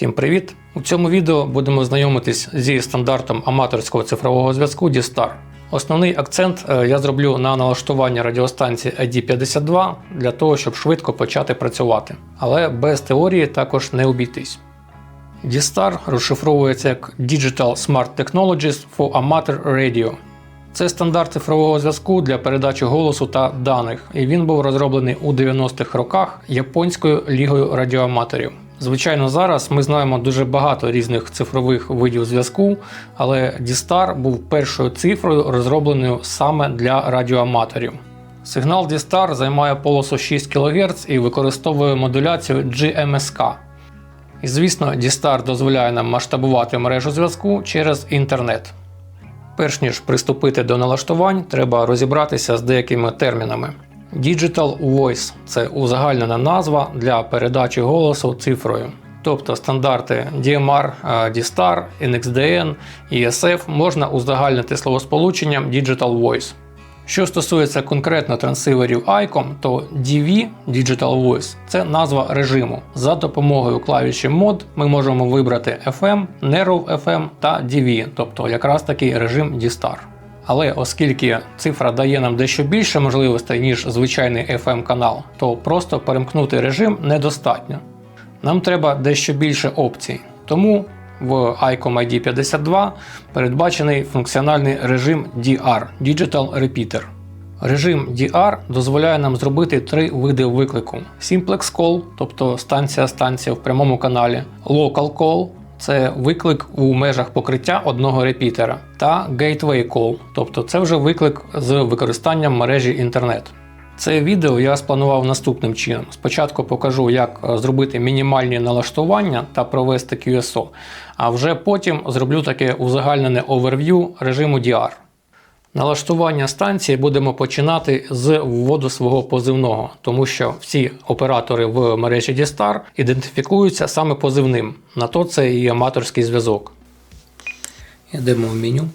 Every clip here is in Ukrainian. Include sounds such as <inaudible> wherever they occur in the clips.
Всім привіт! У цьому відео будемо знайомитись зі стандартом аматорського цифрового зв'язку D-Star. Основний акцент е, я зроблю на налаштування радіостанції ID52 для того, щоб швидко почати працювати. Але без теорії також не обійтись. D-Star розшифровується як Digital Smart Technologies for Amateur Radio. Це стандарт цифрового зв'язку для передачі голосу та даних, і він був розроблений у 90-х роках японською лігою радіоаматорів. Звичайно, зараз ми знаємо дуже багато різних цифрових видів зв'язку, але D-Star був першою цифрою, розробленою саме для радіоаматорів. Сигнал D-Star займає полосу 6 кГц і використовує модуляцію GMSK. І звісно, D-Star дозволяє нам масштабувати мережу зв'язку через інтернет. Перш ніж приступити до налаштувань, треба розібратися з деякими термінами. Digital Voice це узагальнена назва для передачі голосу цифрою. Тобто стандарти DMR, е, D-Star, NXDN, ESF можна узагальнити словосполученням Digital Voice. Що стосується конкретно трансиверів ICOM, то DV Digital Voice це назва режиму. За допомогою клавіші Mod ми можемо вибрати FM, Narrow FM та DV, тобто якраз такий режим D-Star. Але оскільки цифра дає нам дещо більше можливостей, ніж звичайний FM канал, то просто перемкнути режим недостатньо. Нам треба дещо більше опцій. Тому в ICOM ID 52 передбачений функціональний режим DR Digital Repeater. Режим DR дозволяє нам зробити три види виклику: Simplex Call, тобто станція-станція в прямому каналі, Local Call це виклик у межах покриття одного репітера, та Gateway Call, тобто це вже виклик з використанням мережі інтернет. Це відео я спланував наступним чином. Спочатку покажу, як зробити мінімальні налаштування та провести QSO, а вже потім зроблю таке узагальнене оверв'ю режиму DR. Налаштування станції будемо починати з вводу свого позивного, тому що всі оператори в мережі D-Star ідентифікуються саме позивним. На то це і аматорський зв'язок. Йдемо в меню.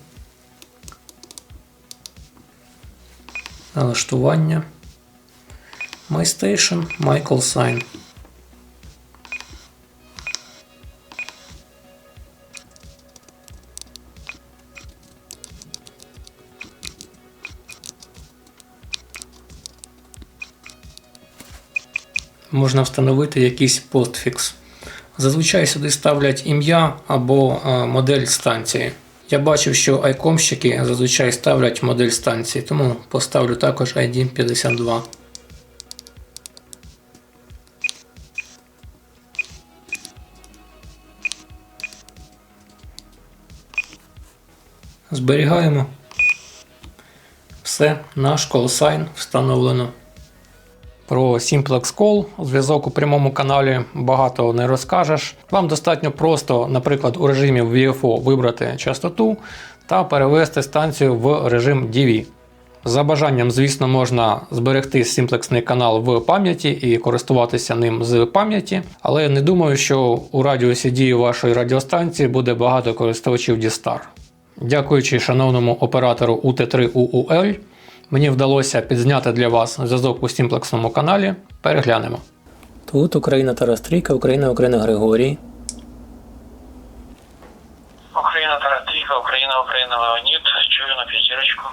Налаштування. MyStation, My можна встановити якийсь постфікс. Зазвичай сюди ставлять ім'я або е, модель станції. Я бачив, що айкомщики зазвичай ставлять модель станції, тому поставлю також ID 52. Зберігаємо. Все, наш call встановлено. Про Simplex Call зв'язок у прямому каналі багато не розкажеш. Вам достатньо просто, наприклад, у режимі VFO вибрати частоту та перевести станцію в режим DV. За бажанням, звісно, можна зберегти симплексний канал в пам'яті і користуватися ним з пам'яті, але я не думаю, що у радіусі дії вашої радіостанції буде багато користувачів D-Star. Дякуючи шановному оператору UT3UUL, Мені вдалося підзняти для вас зв'язок у стімплексному каналі. Переглянемо. Тут Україна Тарас Трійка, Україна, Україна Григорій. Україна Тарас Трійка, Україна, Україна Леонід. Чую на п'ятірочку.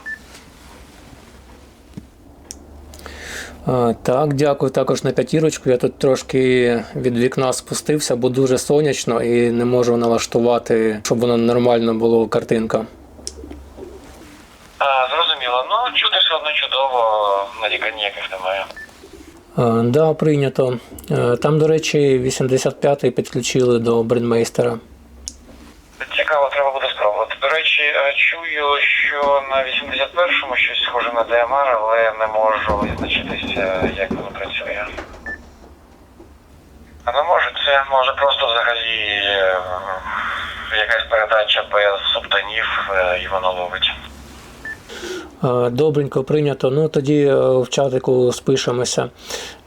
Так, дякую також на п'ятірочку. Я тут трошки від вікна спустився, бо дуже сонячно і не можу налаштувати, щоб воно нормально було картинка. А, зрозуміло. Ну, чути все одно чудово, нарікань ніяких немає. А, да, прийнято. Там, до речі, 85-й підключили до брендмейстера. Цікаво, треба буде спробувати. До речі, е, чую, що на 81-му щось схоже на DMR, але не можу визначитися, як воно працює. А ну може, це може просто взагалі е, якась передача без субтонів е, і воно ловить. А, Добренько прийнято. Ну тоді е, в чатику спишемося. Е,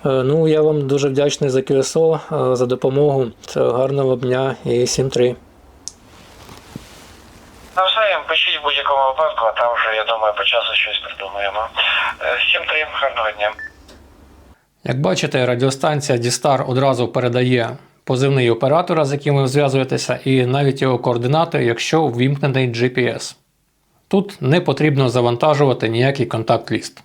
Ну, я вам дуже вдячний за QSO, е, за допомогу. Це Гарного дня і 7-3. Ну все, пишіть в будь-якому випадку, а там вже, я думаю, по часу щось придумаємо. Е, Всім три, гарного дня. Як бачите, радіостанція D-Star одразу передає позивний оператора, з яким ви зв'язуєтеся, і навіть його координати, якщо ввімкнений GPS. Тут не потрібно завантажувати ніякий контакт-ліст.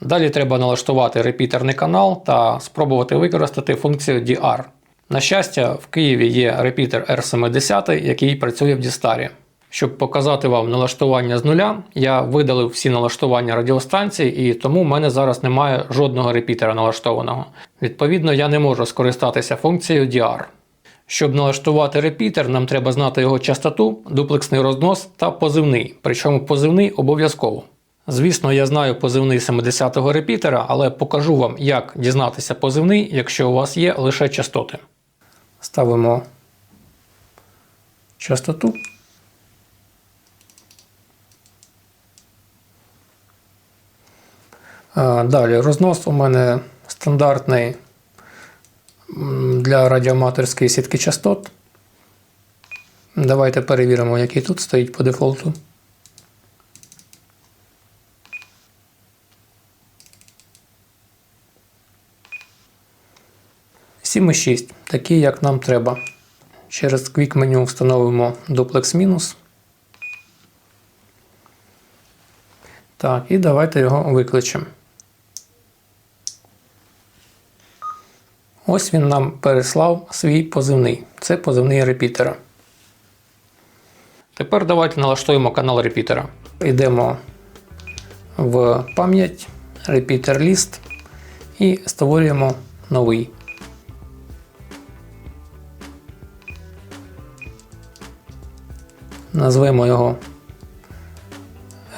Далі треба налаштувати репітерний канал та спробувати використати функцію DR. На щастя, в Києві є репітер R70, який працює в Дістарі. Щоб показати вам налаштування з нуля, я видалив всі налаштування радіостанції, і тому в мене зараз немає жодного репітера налаштованого. Відповідно, я не можу скористатися функцією DR. Щоб налаштувати репітер, нам треба знати його частоту, дуплексний рознос та позивний, причому позивний обов'язково. Звісно, я знаю позивний 70-го репітера, але покажу вам, як дізнатися позивний, якщо у вас є лише частоти. Ставимо частоту. Е, Далі рознос у мене стандартний для радіоаматорської сітки частот. Давайте перевіримо, який тут стоїть по дефолту. І 6, такий, як нам треба. Через Quick меню встановимо дуплекс мінус. Так, і давайте його викличемо. Ось він нам переслав свій позивний. Це позивний репітера. Тепер давайте налаштуємо канал репітера. Йдемо в пам'ять, репітер ліст і створюємо новий. Назвемо його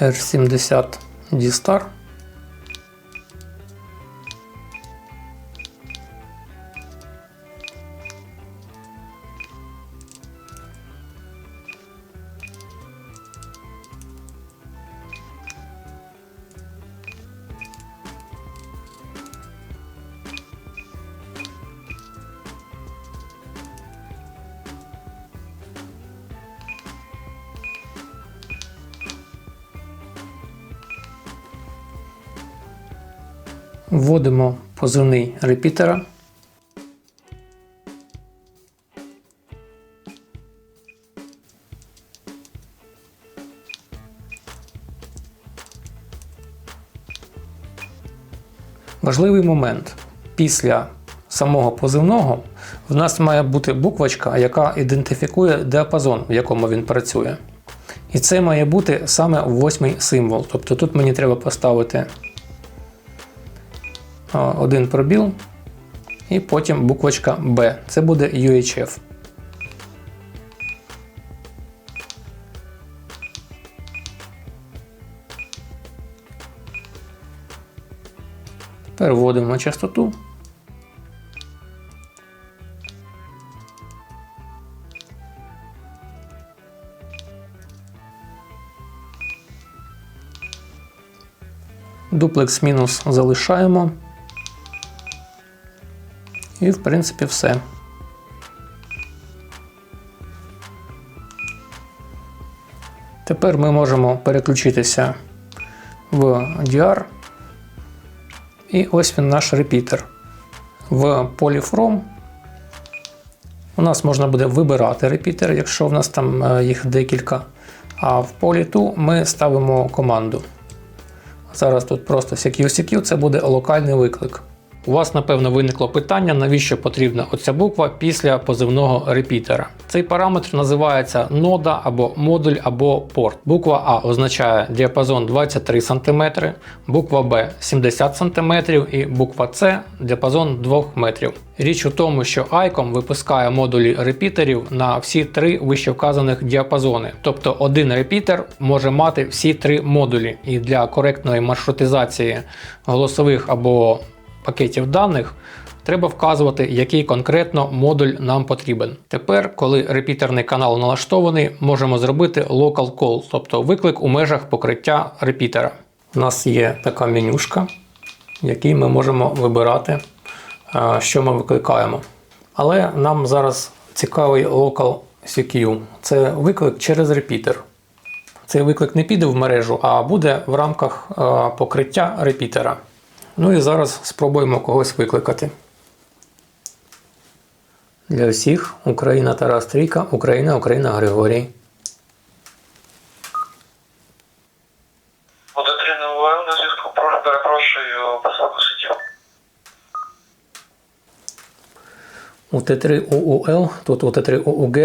R70 D-Star. Вводимо позивний репітера. Важливий момент. Після самого позивного в нас має бути буквочка, яка ідентифікує діапазон, в якому він працює. І це має бути саме восьмий символ. Тобто тут мені треба поставити один пробіл, і потім буквочка B. Це буде UHF. Тепер вводимо частоту. Дуплекс мінус залишаємо. І, в принципі, все. Тепер ми можемо переключитися в DR. І ось він наш репітер. В полі From у нас можна буде вибирати репітер, якщо в нас там е, їх декілька. А в полі To ми ставимо команду. Зараз тут просто CQ-CQ, це буде локальний виклик. У вас, напевно, виникло питання, навіщо потрібна оця буква після позивного репітера. Цей параметр називається нода або модуль або порт. Буква А означає діапазон 23 см, буква Б 70 см і буква С діапазон 2 метрів. Річ у тому, що ICOM випускає модулі репітерів на всі три вищевказаних діапазони. Тобто один репітер може мати всі три модулі, і для коректної маршрутизації голосових або пакетів даних, треба вказувати, який конкретно модуль нам потрібен. Тепер, коли репітерний канал налаштований, можемо зробити local call, тобто виклик у межах покриття репітера. У нас є така менюшка, в якій ми можемо вибирати, е, що ми викликаємо. Але нам зараз цікавий local CQ. Це виклик через репітер. Цей виклик не піде в мережу, а буде в рамках е, покриття репітера. Ну і зараз спробуємо когось викликати. Для всіх Україна Тарас Трійка, Україна, Україна Григорій. Буде 3 НВЛ на зв'язку. Перепрошую, посилку сидів. У Т3 УУЛ, тут у Т3 УУГ.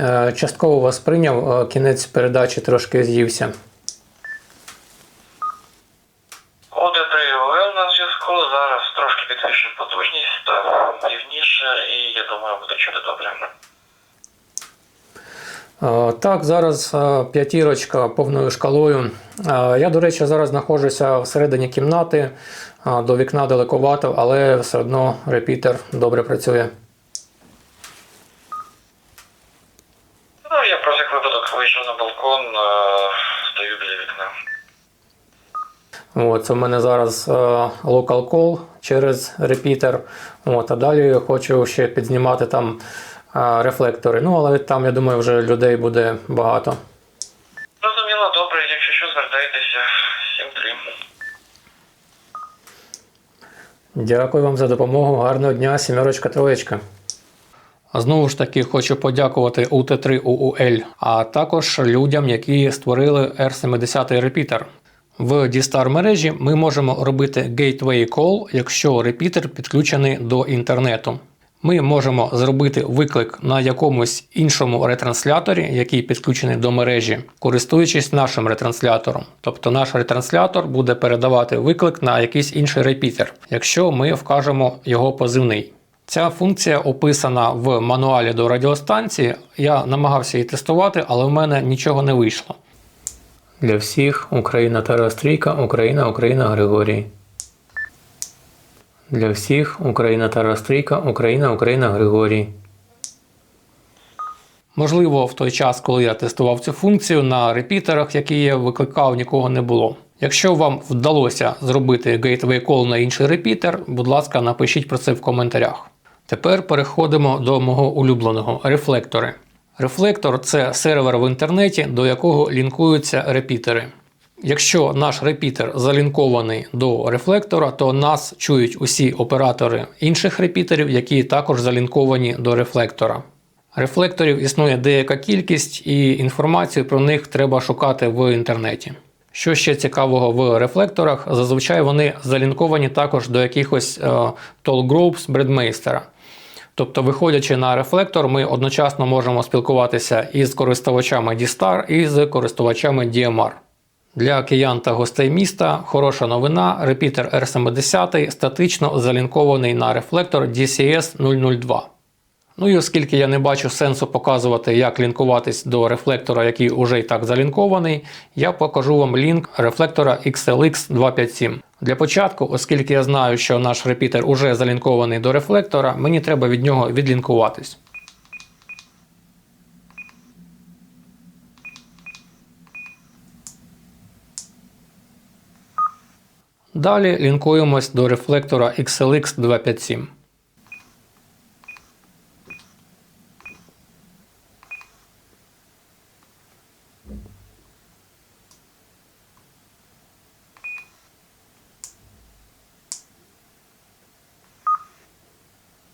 Е, Частково вас прийняв, е, кінець передачі трошки з'ївся. Буде 3 НВЛ на зв'язку. Зараз трошки підвищую потужність, так, рівніше, і я думаю, буде чути добре. Е, Так, зараз е, п'ятірочка повною шкалою. Е, Я, до речі, зараз знаходжуся всередині кімнати, е, до вікна далековато, але все одно репітер добре працює. Ну, я про всяк випадок вийшов на балкон, стою біля вікна. От, це в мене зараз local call через репітер. От, а далі хочу ще підзнімати там рефлектори. Ну, але там, я думаю, вже людей буде багато. Зрозуміло, добре, якщо що, звертайтеся. 7-3. Дякую вам за допомогу. Гарного дня, сімерочка, троєчка. Знову ж таки, хочу подякувати УТ3 УУЛ, а також людям, які створили R70 репітер. В D-Star мережі ми можемо робити Gateway Call, якщо репітер підключений до інтернету. Ми можемо зробити виклик на якомусь іншому ретрансляторі, який підключений до мережі, користуючись нашим ретранслятором. Тобто наш ретранслятор буде передавати виклик на якийсь інший репітер, якщо ми вкажемо його позивний. Ця функція описана в мануалі до радіостанції. Я намагався її тестувати, але в мене нічого не вийшло. Для всіх Україна Тарас Трійка, Україна, Україна Григорій. Для всіх Україна Тарас Трійка, Україна, Україна Григорій. Можливо, в той час, коли я тестував цю функцію на репітерах, які я викликав, нікого не було. Якщо вам вдалося зробити Gateway Call на інший репітер, будь ласка, напишіть про це в коментарях. Тепер переходимо до мого улюбленого рефлектори. Рефлектор це сервер в інтернеті, до якого лінкуються репітери. Якщо наш репітер залінкований до рефлектора, то нас чують усі оператори інших репітерів, які також залінковані до рефлектора. Рефлекторів існує деяка кількість, і інформацію про них треба шукати в інтернеті. Що ще цікавого в рефлекторах, зазвичай вони залінковані також до якихось е, toll groups бредмейстера. Тобто, виходячи на рефлектор, ми одночасно можемо спілкуватися із користувачами D-Star і з користувачами DMR. Для киян та гостей міста хороша новина. Репітер R70 статично залінкований на рефлектор DCS 002. Ну і оскільки я не бачу сенсу показувати, як лінкуватись до рефлектора, який уже і так залінкований, я покажу вам лінк рефлектора XLX 257. Для початку, оскільки я знаю, що наш репітер уже залінкований до рефлектора, мені треба від нього відлінкуватись. Далі лінкуємось до рефлектора XLX 257.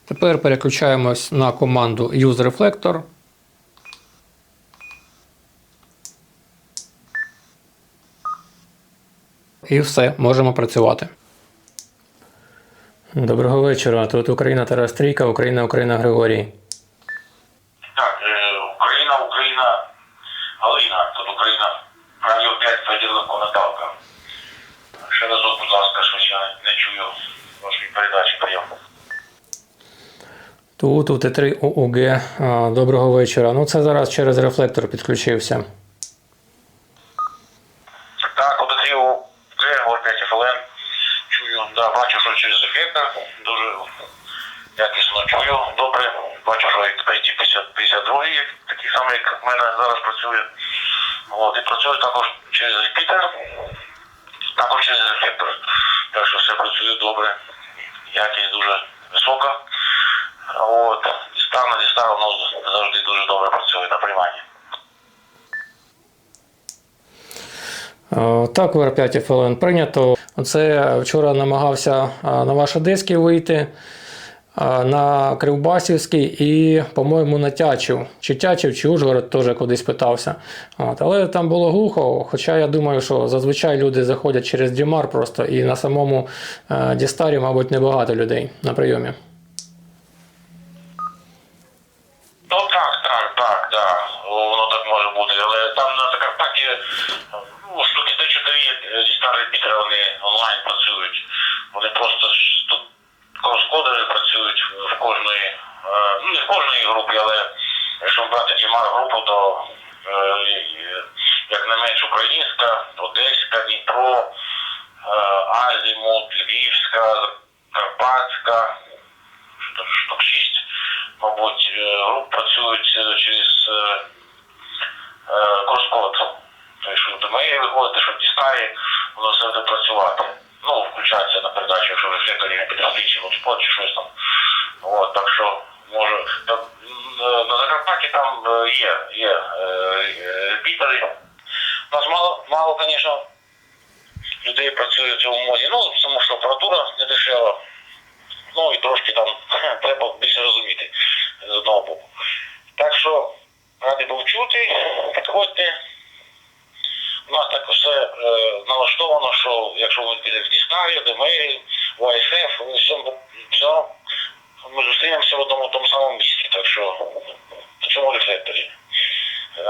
Тепер переключаємось на команду useReflector. І все, можемо працювати. Доброго вечора. Тут Україна Тарас Трійка, Україна, Україна Григорій. Так, е, Україна, Україна, Галина, тут Україна, Радіо 5, Федірленко Наталка. Ще разок, будь ласка, що я не чую вашої передачі, прийом. Тут у Т3 ОУГ. Доброго вечора. Ну це зараз через рефлектор підключився. Так, одетрів Григор 5 ФЛН. Чую, да, бачу, що через ефектор, дуже якісно чую, добре. Бачу, що ID 52 є, такий самий, як в мене зараз працює. От, і працює також через репітер, також через ефектор. Так що все працює добре. Якість дуже висока. От, дістар на дістар воно завжди дуже добре працює на прийманні. Е, Так, ВР5 FLN прийнято. Це вчора намагався е, на ваші диски вийти. е, на Кривбасівський і, по-моєму, на Тячів. Чи Тячів, чи Ужгород теж кудись питався. От. Але там було глухо, хоча я думаю, що зазвичай люди заходять через Дімар просто, і на самому Дістарі, мабуть, небагато людей на прийомі. Ну так, так, так, да. Воно так може бути. Але там на Закарпатті ну, штуки 3-4 зі старих Пітера вони онлайн працюють. Вони просто ж тут крос-кодери працюють в кожної, е, ну не в кожної групі, але якщо брати тімар групу, то е, і- як не менш українська, Одеська, Дніпро, е, Азімут, Львівська, Карпатська, штук, штук 6, мабуть, е, груп працюють е, через е, е, крос-код. Тобто, що до неї виходити, що в дістарі, воно все буде працювати. Ну, включається на передачу, якщо ви флекторі не підроздичі, спот чи щось там. От, так що, може, на Закарпатті там е, є, є е, е. У нас мало, мало, звісно, людей працює в цьому моді. Ну, тому що апаратура не дешева. Ну і трошки там <laughs> треба більше розуміти з одного боку. Так що радий був чути, підходьте. У нас так все е, налаштовано, що якщо ви підете в Діснаві, Демейл, в АСФ, ми все, ми зустрінемося в одному тому самому місці. Так що в цьому рефлекторі. Е,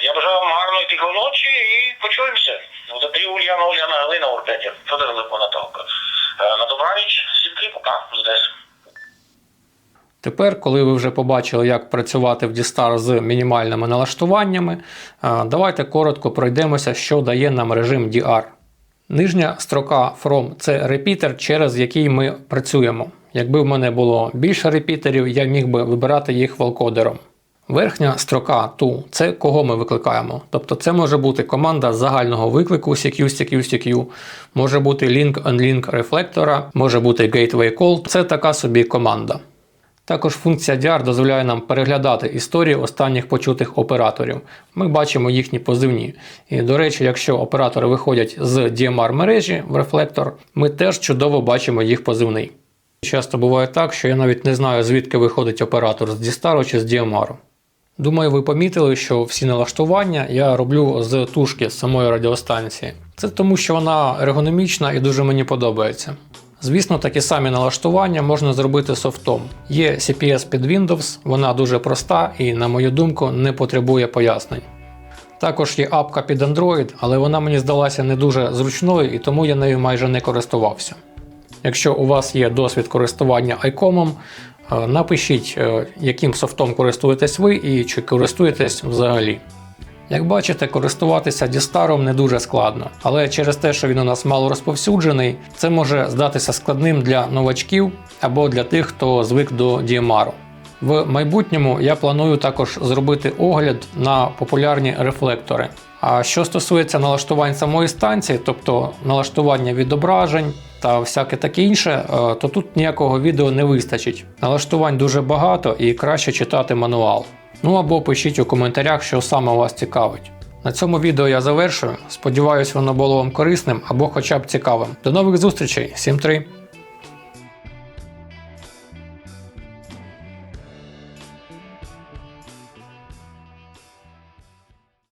Я бажаю вам гарної тихої ночі і почуємося. От Ульяна, Ульяна Галина, Урпетя, Федор Липо Наталка. Е, На добраніч, всім пока, здесь. Тепер, коли ви вже побачили, як працювати в Дістар з мінімальними налаштуваннями, е, давайте коротко пройдемося, що дає нам режим DR. Нижня строка From це репітер, через який ми працюємо. Якби в мене було більше репітерів, я міг би вибирати їх волкодером. Верхня строка to – це кого ми викликаємо. Тобто це може бути команда загального виклику CQ, CQ, CQ, може бути link unlink рефлектора, може бути gateway call. Це така собі команда. Також функція DR дозволяє нам переглядати історії останніх почутих операторів. Ми бачимо їхні позивні. І, до речі, якщо оператори виходять з DMR мережі в рефлектор, ми теж чудово бачимо їх позивний. Часто буває так, що я навіть не знаю, звідки виходить оператор з Дістару чи з DMR. Думаю, ви помітили, що всі налаштування я роблю з тушки з самої радіостанції. Це тому, що вона ергономічна і дуже мені подобається. Звісно, такі самі налаштування можна зробити софтом. Є CPS під Windows, вона дуже проста і, на мою думку, не потребує пояснень. Також є апка під Android, але вона мені здалася не дуже зручною і тому я нею майже не користувався. Якщо у вас є досвід користування ICOM, е, напишіть, е, яким софтом користуєтесь ви і чи користуєтесь взагалі. Як бачите, користуватися Дістаром не дуже складно, але через те, що він у нас мало розповсюджений, це може здатися складним для новачків або для тих, хто звик до DMR. В майбутньому я планую також зробити огляд на популярні рефлектори. А що стосується налаштувань самої станції, тобто налаштування відображень та всяке таке інше, е, то тут ніякого відео не вистачить. Налаштувань дуже багато і краще читати мануал. Ну або пишіть у коментарях, що саме вас цікавить. На цьому відео я завершую. Сподіваюсь, воно було вам корисним або хоча б цікавим. До нових зустрічей, всім 3!